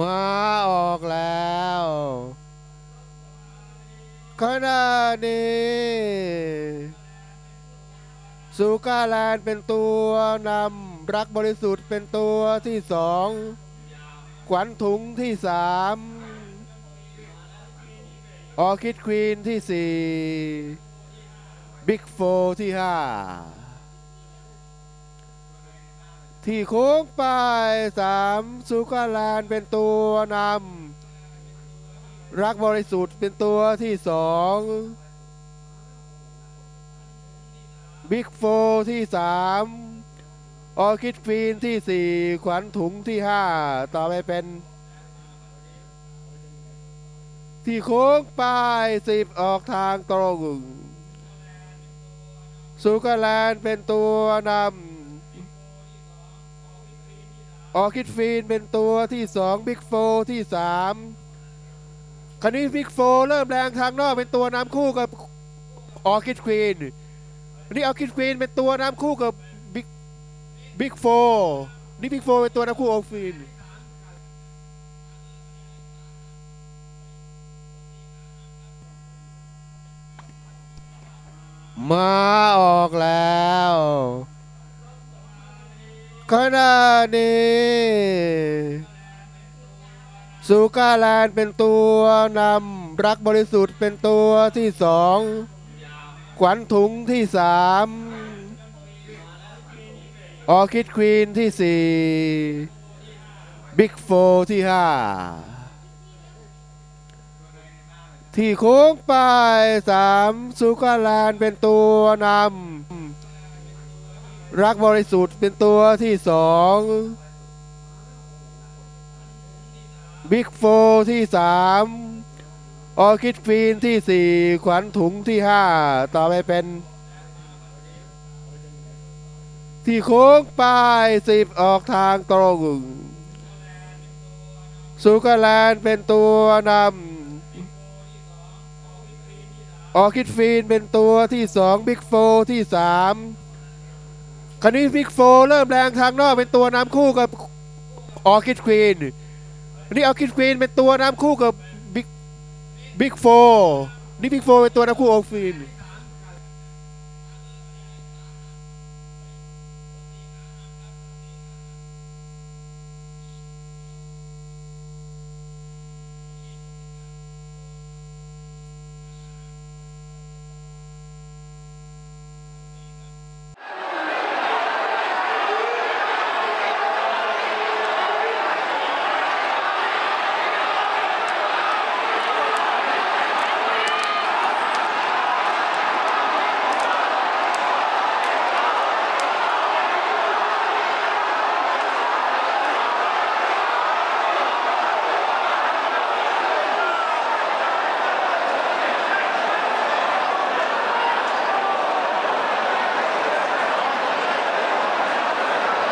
มาออกแล้วขณะนี้สุกาแลนเป็นตัวนำรักบริสุทธิ์เป็นตัวที่สองขวัญถุงที่สามออคิดควีนที่สี่บิ๊กโฟที่ห้า ที่โค้งไปสามสุกาแลนเป็นตัวนำรักบริสุทธิ์เป็นตัวที่สองบิ๊กโฟที่สามออคิดฟีนที่สี่ขวัญถุงที่ห้าต่อไปเป็นที่โค้งไปสิบออกทางตรงสุกาแลนเป็นตัวนำ ออคิดฟีนเป็นตัวที่สองบิ๊กโฟที่สามคันนี้บิ๊กโฟเริ่มแรงทางนอกเป็นตัวนำคู่กับออคิดควีนอันนี้ออคิดควีนเป็นตัวนำคู่กับบิ๊กบิ๊กโฟนี่บิ๊กโฟเป็นตัวนำคู่ออคิดควีนมาออกแล้ว ขณะนี้สุกาแลนด์เป็นตัวนำรักบริสุทธิ์เป็นตัวที่สองขวัญถุงที่สามออคิดควีนที่สี่บิ๊กโฟที่ห้าที่โค้งไปสามสุกาแลนด์เป็นตัวนำ รักบริสุทธิ์เป็นตัวที่สองบิ๊กโฟที่สามออคิดฟีนที่สี่ขวัญถุงที่ห้าต่อไปเป็นที่โค้งปลายสิบออกทางตรงสุกแลนเป็นตัวนำออคิดฟีนเป็นตัวที่สองบิ๊กโฟที่สาม คันนี้บิ๊กโฟเริ่มแรงทางนอกเป็นตัวนำคู่กับออคิดควีนอันนี้ออคิดควีนเป็นตัวนำคู่กับบิ๊กบิ๊กโฟนี่บิ๊กโฟเป็นตัวนำคู่ออคิดควีน